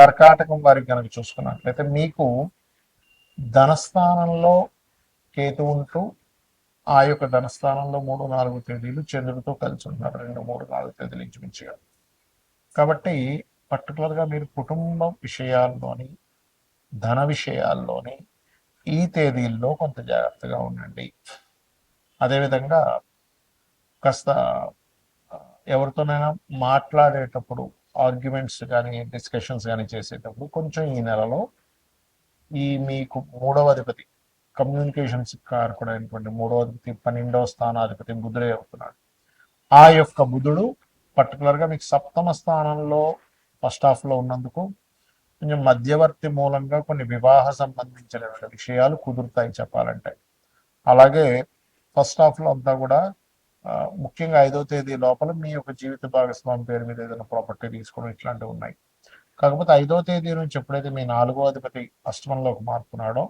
కర్కాటకం వారికి కనుక చూసుకున్నట్లయితే మీకు ధనస్థానంలో కేతు ఉంటూ ఆ యొక్క ధనస్థానంలో మూడు నాలుగు తేదీలు చంద్రుడితో కలిసి ఉన్నారు. రెండు మూడు నాలుగు తేదీలు ఇంచుమించుగా. కాబట్టి పర్టికులర్గా మీరు కుటుంబ విషయాల్లోని ధన విషయాల్లోని ఈ తేదీల్లో కొంత జాగ్రత్తగా ఉండండి. అదేవిధంగా కాస్త ఎవరితోనైనా మాట్లాడేటప్పుడు ఆర్గ్యుమెంట్స్ కానీ డిస్కషన్స్ కానీ చేసేటప్పుడు కొంచెం ఈ నెలలో ఈ మీకు మూడవ అధిపతి కమ్యూనికేషన్స్ కారకుడైనటువంటి మూడవ అధిపతి పన్నెండవ స్థానాధిపతి బుధుడే అవుతున్నాడు. ఆ యొక్క బుధుడు పర్టికులర్గా మీకు సప్తమ స్థానంలో ఫస్ట్ హాఫ్లో ఉన్నందుకు కొంచెం మధ్యవర్తి మూలంగా కొన్ని వివాహ సంబంధించిన విషయాలు కుదురుతాయి చెప్పాలంటే. అలాగే ఫస్ట్ హాఫ్లో అంతా కూడా ముఖ్యంగా ఐదో తేదీ లోపల మీ యొక్క జీవిత భాగస్వామి పేరు మీద ఏదైనా ప్రాపర్టీ తీసుకోవడం ఇట్లాంటివి ఉన్నాయి. కాకపోతే ఐదో తేదీ నుంచి ఎప్పుడైతే మీ నాలుగో అధిపతి అష్టమంలోకి మారుతున్నాడో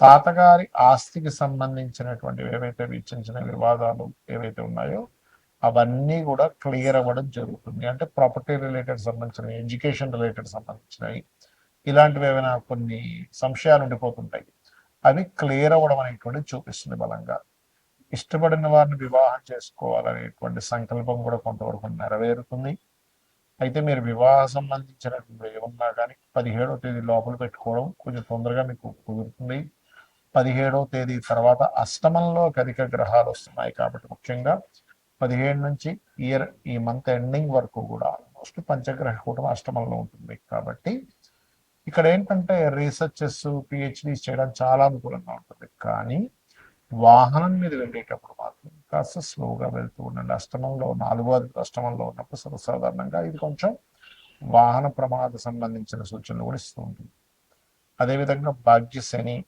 తాతగారి ఆస్తికి సంబంధించినటువంటి ఏవైతే చిన్న చిన్న వివాదాలు ఏవైతే ఉన్నాయో అవన్నీ కూడా క్లియర్ అవ్వడం జరుగుతుంది. అంటే ప్రాపర్టీ రిలేటెడ్ సంబంధించిన ఎడ్యుకేషన్ రిలేటెడ్ సంబంధించినవి ఇలాంటివి ఏమైనా కొన్ని సంశయాలు ఉండిపోతుంటాయి. అవి క్లియర్ అవ్వడం అనేటువంటిది చూపిస్తుంది బలంగా. ఇష్టపడిన వారిని వివాహం చేసుకోవాలనేటువంటి సంకల్పం కూడా కొంతవరకు నెరవేరుతుంది. అయితే మీరు వివాహ సంబంధించినటువంటి ఏమన్నా కానీ పదిహేడవ తేదీ లోపల పెట్టుకోవడం కొంచెం తొందరగా మీకు కుదురుతుంది. పదిహేడవ తేదీ తర్వాత అష్టమంలో అధిక గ్రహాలు వస్తున్నాయి కాబట్టి ముఖ్యంగా పదిహేడు నుంచి ఇయర్ ఈ మంత్ ఎండింగ్ వరకు కూడా ఆల్మోస్ట్ పంచగ్రహ కూటమి అష్టమంలో ఉంటుంది కాబట్టి ఇక్కడ ఏంటంటే రీసెర్చెస్ పిహెచ్డీస్ చేయడం చాలా అనుకూలంగా ఉంటుంది. కానీ వాహనం మీద వెళ్ళేటప్పుడు మాత్రం కాస్త స్లోగా వెళ్తూ ఉండండి. అష్టమంలో నాలుగో అష్టమంలో ఉన్నప్పుడు సర్వసాధారణంగా ఇది కొంచెం వాహన ప్రమాద సంబంధించిన సూచనలు కూడా ఇస్తూ ఉంటుంది. అదేవిధంగా భాగ్య శని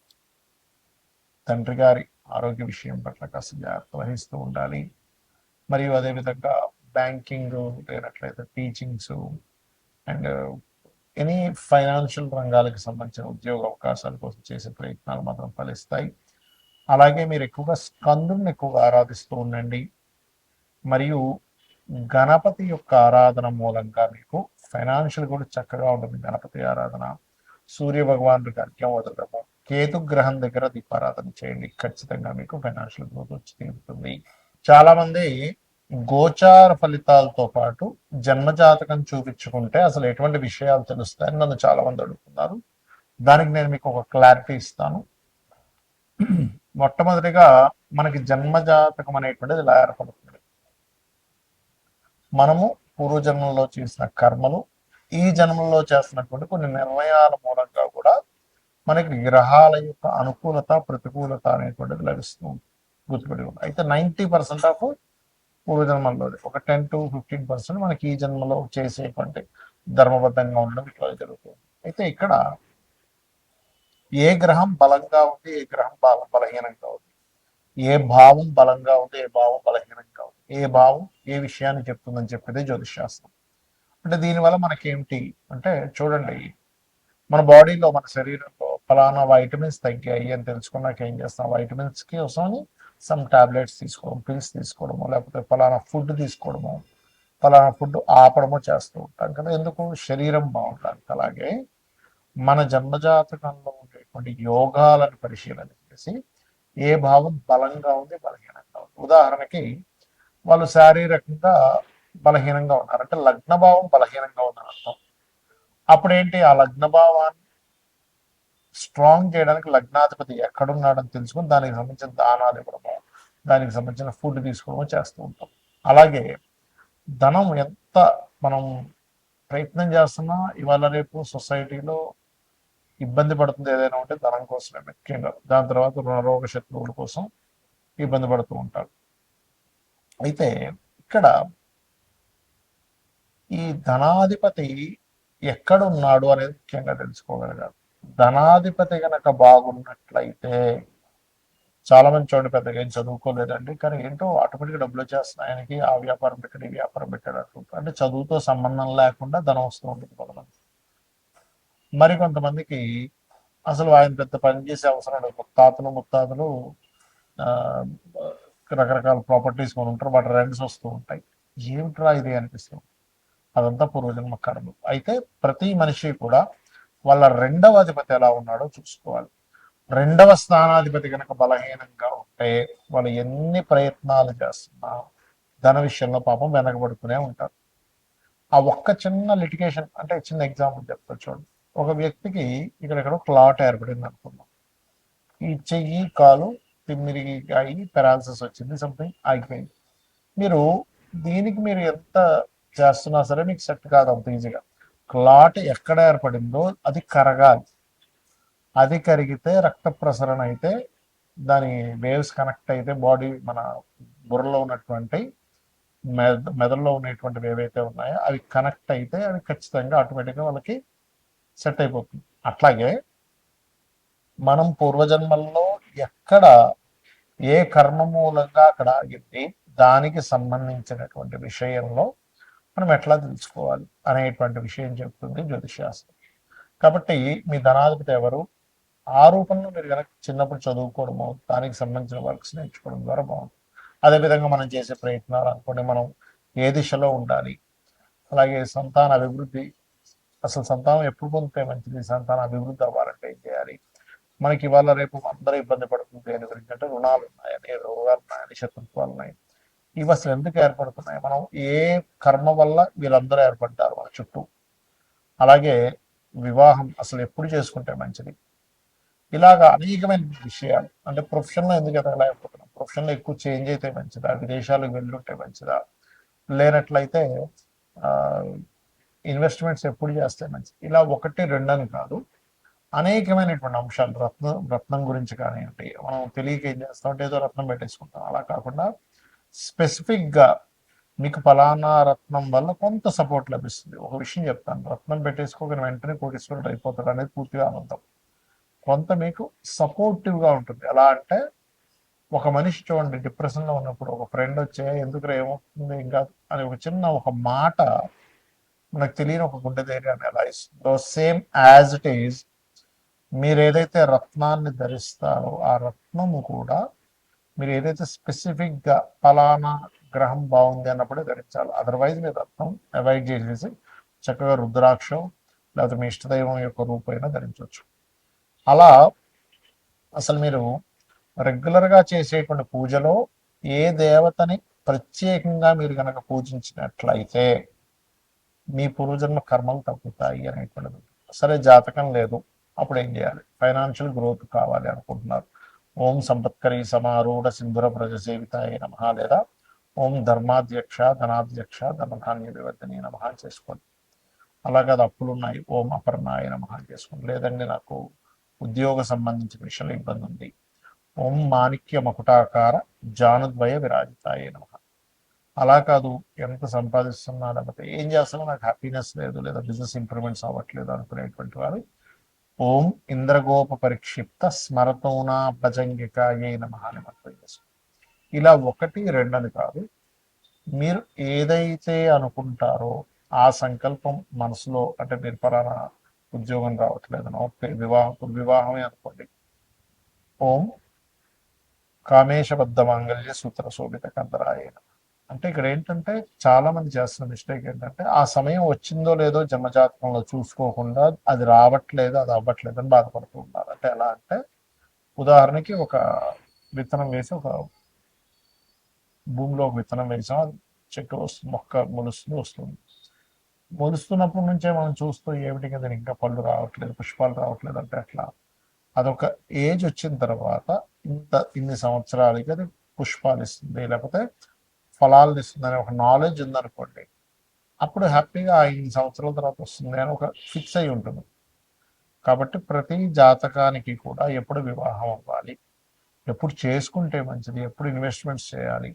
తండ్రి గారి ఆరోగ్య విషయం పట్ల కాస్త జాగ్రత్త వహిస్తూ ఉండాలి. మరియు అదేవిధంగా బ్యాంకింగ్ లేనట్లయితే టీచింగ్స్ అండ్ ఎనీ ఫైనాన్షియల్ రంగాలకు సంబంధించిన ఉద్యోగ అవకాశాల కోసం చేసే ప్రయత్నాలు మాత్రం ఫలిస్తాయి. అలాగే మీరు ఎక్కువగా స్కందుని ఎక్కువగా ఆరాధిస్తూ ఉండండి. మరియు గణపతి యొక్క ఆరాధన మూలంగా మీకు ఫైనాన్షియల్ కూడా చక్కగా ఉంటుంది గణపతి ఆరాధన. సూర్య భగవానుడికి అర్ఘ్యం వదలడము. కేతు గ్రహం దగ్గర దీపారాధన చేయండి. ఖచ్చితంగా మీకు ఫైనాన్షియల్ గ్రోత్ వచ్చి తీరుతుంది. చాలా మంది గోచార ఫలితాలతో పాటు జన్మజాతకం చూపించుకుంటే అసలు ఎటువంటి విషయాలు తెలుస్తాయని నన్ను చాలా మంది అడుగుతున్నారు. దానికి నేను మీకు ఒక క్లారిటీ ఇస్తాను. మొట్టమొదటిగా మనకి జన్మజాతకం అనేటువంటిది ఇలా ఏర్పడుతుంది. మనము పూర్వజన్మలో చేసిన కర్మలు ఈ జన్మలో చేస్తున్నటువంటి కొన్ని నిర్ణయాల మూలంగా కూడా మనకి గ్రహాల యొక్క అనుకూలత ప్రతికూలత అనేటువంటిది లభిస్తూ గుర్తుపెట్టి ఉంది అయితే నైంటీ పర్సెంట్ ఆఫ్ పూర్వజన్మల్లో ఒక టెన్ టు ఫిఫ్టీన్ పర్సెంట్ మనకి ఈ జన్మలో చేసేటువంటి ధర్మబద్ధంగా ఉండడం ఇట్లా జరుగుతుంది. అయితే ఇక్కడ ఏ గ్రహం బలంగా ఉంది ఏ గ్రహం బల బలహీనంగా ఉంది? ఏ భావం బలంగా ఉంది ఏ భావం బలహీనంగా ఉంది? ఏ భావం ఏ విషయాన్ని చెప్తుందని చెప్పేది జ్యోతిషాస్త్రం అంటే దీనివల్ల మనకేమిటి అంటే చూడండి మన బాడీలో మన శరీరంలో ఫలానా వైటమిన్స్ తగ్గాయి అని తెలుసుకున్నాక ఏం చేస్తాం? వైటమిన్స్కి కోసం సమ్ టాబ్లెట్స్ తీసుకోవడం పిల్స్ తీసుకోవడము లేకపోతే ఫలానా ఫుడ్ తీసుకోవడము ఫలానా ఫుడ్ ఆపడము చేస్తూ ఉంటాం కదా. ఎందుకు? శరీరం బాగుంటానికి అలాగే మన జన్మజాతకంలో ఉండేటువంటి యోగాలను పరిశీలన చేసి ఏ భావం బలంగా ఉంది బలహీనంగా ఉంది. ఉదాహరణకి వాళ్ళు శారీరకంగా బలహీనంగా ఉన్నారు. అంటే లగ్న భావం బలహీనంగా ఉందని అర్థం. అప్పుడు ఏంటి ఆ లగ్న భావాన్ని స్ట్రాంగ్ చేయడానికి లగ్నాధిపతి ఎక్కడున్నాడని తెలుసుకుని దానికి సంబంధించిన దానాలు ఇవ్వడము దానికి సంబంధించిన ఫుడ్ తీసుకోవడము చేస్తూ ఉంటాం. అలాగే ధనం ఎంత మనం ప్రయత్నం చేస్తున్నా ఇవాళ రేపు సొసైటీలో ఇబ్బంది పడుతుంది ఏదైనా ఉంటే ధనం కోసమే ముఖ్యంగా. దాని తర్వాత రుణరోగ శత్రువుల కోసం ఇబ్బంది పడుతూ ఉంటారు అయితే ఇక్కడ ఈ ధనాధిపతి ఎక్కడ ఉన్నాడు అనేది ముఖ్యంగా తెలుసుకోగలిగారు ధనాధిపతి గనక బాగున్నట్లయితే చాలా మంది చూడండి పెద్దగా ఏం చదువుకోలేదండి కానీ ఏంటో ఆటోమేటిక్గా డబ్బులు వచ్చేస్తున్నాయి. ఆయనకి ఆ వ్యాపారం పెట్టాడు ఈ వ్యాపారం పెట్టాడు అంటుంటారు అంటే చదువుతో సంబంధం లేకుండా ధనం వస్తూ ఉంటుంది కొంతమంది మరి కొంతమందికి అసలు ఆయన పెద్ద పని చేసే అవసరం లేదు. ముత్తాతలు ముత్తాతలు ఆ, రకరకాల ప్రాపర్టీస్ కొని ఉంటారు. వాటి రెంట్స్ వస్తూ ఉంటాయి. ఏమిట్రా ఇది అనిపిస్తుంది. అదంతా పూర్వజన్మ కర్మ. అయితే ప్రతి మనిషి కూడా వాళ్ళ రెండవ అధిపతి ఎలా ఉన్నాడో చూసుకోవాలి. రెండవ స్థానాధిపతి కనుక బలహీనంగా ఉంటే వాళ్ళు ఎన్ని ప్రయత్నాలు చేస్తున్నా ధన విషయంలో పాపం వెనకబడుతూనే ఉంటారు. ఆ ఒక్క చిన్న లిటికేషన్ అంటే చిన్న ఎగ్జాంపుల్ చెప్తా చూడండి. ఒక వ్యక్తికి ఇక్కడ క్లాట్ ఏర్పడింది అనుకుందాం. ఈ చెయ్యి కాలు తిమ్మిరిగి అయ్యి పెరాలసిస్ వచ్చింది సంథింగ్ ఆగిపోయింది మీరు దీనికి మీరు ఎంత చేస్తున్నా సరే మీకు సెట్ కాదు అంత ఈజీగా. క్లాట్ ఎక్కడ ఏర్పడిందో అది కరగాలి. అది కరిగితే రక్త ప్రసరణ అయితే దాని వేవ్స్ కనెక్ట్ అయితే బాడీ మన బుర్రలో ఉన్నటువంటి మెద మెదడులో ఉన్నటువంటివి ఏవైతే ఉన్నాయో అవి కనెక్ట్ అయితే అవి ఖచ్చితంగా ఆటోమేటిక్గా వాళ్ళకి సెట్ అయిపోతుంది. అట్లాగే మనం పూర్వజన్మల్లో ఎక్కడ ఏ కర్మ మూలంగా అక్కడ ఆగింది దానికి సంబంధించినటువంటి విషయంలో మనం ఎట్లా తెలుసుకోవాలి అనేటువంటి విషయం చెప్తుంది జ్యోతిషాస్త్రం. కాబట్టి మీ ధనాధిపతి ఎవరు? ఆ రూపంలో మీరు కనుక చిన్నప్పుడు చదువుకోవడము దానికి సంబంధించిన వర్క్స్ నేర్చుకోవడం ద్వారా బాగుంటుంది. అదేవిధంగా మనం చేసే ప్రయత్నాలు అనుకోండి మనం ఏ దిశలో ఉండాలి అలాగే సంతాన అభివృద్ధి అసలు సంతానం ఎప్పుడు పొందితే మంచిది? సంతాన అభివృద్ధి అవ్వాలంటే ఏం చేయాలి? మనకి ఇవాళ రేపు అందరూ ఇబ్బంది పడుతుంది దేని గురించి అంటే రుణాలు ఉన్నాయని రోగాలు ఉన్నాయని శత్రుత్వాలు ఉన్నాయి ఇవి అసలు ఎందుకు ఏర్పడుతున్నాయి? మనం ఏ కర్మ వల్ల వీళ్ళందరూ ఏర్పడ్డారు? మన చుట్టూ. అలాగే వివాహం అసలు ఎప్పుడు చేసుకుంటే మంచిది? ఇలాగా అనేకమైన విషయాలు. అంటే ప్రొఫెషన్లో ఎందుకు ఎదగలేకపోతున్నాం ప్రొఫెషన్లో ఎక్కువ చేంజ్ అయితే మంచిదా? విదేశాలకు వెళ్ళుంటే మంచిదా? లేనట్లయితే ఇన్వెస్ట్మెంట్స్ ఎప్పుడు చేస్తే మంచిది ఇలా ఒకటి రెండని కాదు. అనేకమైనటువంటి అంశాలు రత్నం రత్నం గురించి కానివ్వండి మనం తెలియక ఏం చేస్తాం అంటే ఏదో రత్నం పెట్టేసుకుంటాం. అలా కాకుండా స్పెసిఫిక్గా మీకు ఫలానా రత్నం వల్ల కొంత సపోర్ట్ లభిస్తుంది. ఒక విషయం చెప్తాను. రత్నం పెట్టేసుకోగానే వెంటనే కోటీశ్వరుడు అయిపోతాడు అనేది పూర్తిగా అనంతం కొంత మీకు సపోర్టివ్గా ఉంటుంది. ఎలా అంటే ఒక మనిషి చూడండి డిప్రెషన్లో ఉన్నప్పుడు ఒక ఫ్రెండ్ వచ్చే ఎందుకు ఏమవుతుంది? ఇంకా అని ఒక చిన్న ఒక మాట మనకు తెలియని ఒక గుండె ధైర్యాన్ని ఎలా ఇస్తుందో? సేమ్ యాజ్ ఇట్ ఈజ్ మీరు ఏదైతే రత్నాన్ని ధరిస్తారో ఆ రత్నము కూడా మీరు ఏదైతే స్పెసిఫిక్గా ఫలానా గ్రహం బాగుంది అన్నప్పుడే ధరించాలి. అదర్వైజ్ మీరు రత్నం అవాయిడ్ చేసేసి చక్కగా రుద్రాక్షం లేకపోతే మీ ఇష్టదైవం యొక్క రూపైనా ధరించవచ్చు. అలా అసలు మీరు రెగ్యులర్గా చేసేటువంటి పూజలో ఏ దేవతని ప్రత్యేకంగా మీరు కనుక పూజించినట్లయితే మీ పూర్వజన్మ కర్మలు తగ్గుతాయి అనేటువంటిది. సరే జాతకం లేదు. అప్పుడు ఏం చేయాలి? ఫైనాన్షియల్ గ్రోత్ కావాలి అనుకుంటున్నారు. ఓం సంపత్కరి సమారూఢ సింధుర ప్రజ సేవితాయ నమ లేదా ఓం ధర్మాధ్యక్ష ధనాధ్యక్ష ధనధాన్య వివర్ధని నమ చేసుకోండి. అలాగే అది అప్పులు ఉన్నాయి ఓం అపర్ణాయ నమ చేసుకోండి. లేదండి నాకు ఉద్యోగ సంబంధించిన విషయంలో ఇబ్బంది ఉంది. ఓం మాణిక్య మకుటాకార జానుద్వయ విరాజితాయ నమ అలా కాదు ఎంత సంపాదిస్తున్నా లేకపోతే ఏం చేస్తున్నా నాకు హ్యాపీనెస్ లేదు లేదా బిజినెస్ ఇంప్రూవ్మెంట్స్ అవ్వట్లేదు అనుకునేటువంటి వారు ఓం ఇంద్రగోప పరిక్షిప్త స్మరతోనా భజంగిక నమ అని ఇలా ఒకటి రెండని కాదు మీరు ఏదైతే అనుకుంటారో ఆ సంకల్పం మనసులో అంటే మీరు పరానా ఉద్యోగం రావట్లేదనో వివాహం వివాహమే అనుకోండి. ఓం కామేశబద్ధ మాంగళ్య సూత్ర శోభిత కందరాయన అంటే ఇక్కడ ఏంటంటే చాలా మంది చేస్తున్న మిస్టేక్ ఏంటంటే ఆ సమయం వచ్చిందో లేదో జన్మజాతకంలో చూసుకోకుండా అది రావట్లేదు అది అవ్వట్లేదు అని బాధపడుతూ ఉన్నారు. అంటే ఎలా అంటే ఉదాహరణకి ఒక విత్తనం వేసి ఒక భూమిలో ఒక విత్తనం వేసాం చెట్టు వస్తుంది మొక్క మొలుస్తుంది వస్తుంది. మొలుస్తున్నప్పటి నుంచే మనం చూస్తూ ఏమిటి కదా ఇంకా పళ్ళు రావట్లేదు పుష్పాలు రావట్లేదు అంటే అట్లా. అదొక ఏజ్ వచ్చిన తర్వాత ఇంత ఇన్ని సంవత్సరాలకి అది పుష్పాలు ఇస్తుంది. లేకపోతే ఫలాలు ఇస్తుందని ఒక నాలెడ్జ్ ఉందనుకోండి అప్పుడు హ్యాపీగా ఐదు సంవత్సరాల తర్వాత వస్తుంది అని ఒక ఫిక్స్ అయి ఉంటుంది. కాబట్టి ప్రతి జాతకానికి కూడా ఎప్పుడు వివాహం అవ్వాలి ఎప్పుడు చేసుకుంటే మంచిది ఎప్పుడు ఇన్వెస్ట్మెంట్స్ చేయాలి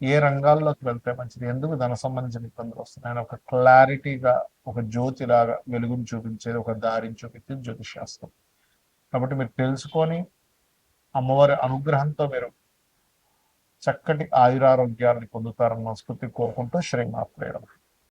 ఏ రంగాల్లోకి వెళ్తే మంచిది ఎందుకు ధన సంబంధించిన ఇబ్బందులు వస్తున్నాయని ఒక క్లారిటీగా ఒక జ్యోతిలాగా వెలుగుని చూపించేది ఒక దారిని చూపించేది జ్యోతిష్ శాస్త్రం. కాబట్టి మీరు తెలుసుకొని అమ్మవారి అనుగ్రహంతో మీరు చక్కటి ఆయురారోగ్యాన్ని పొందుతారన్న స్ఫూర్తి కోరుకుంటూ శ్రీమాత్రేయడం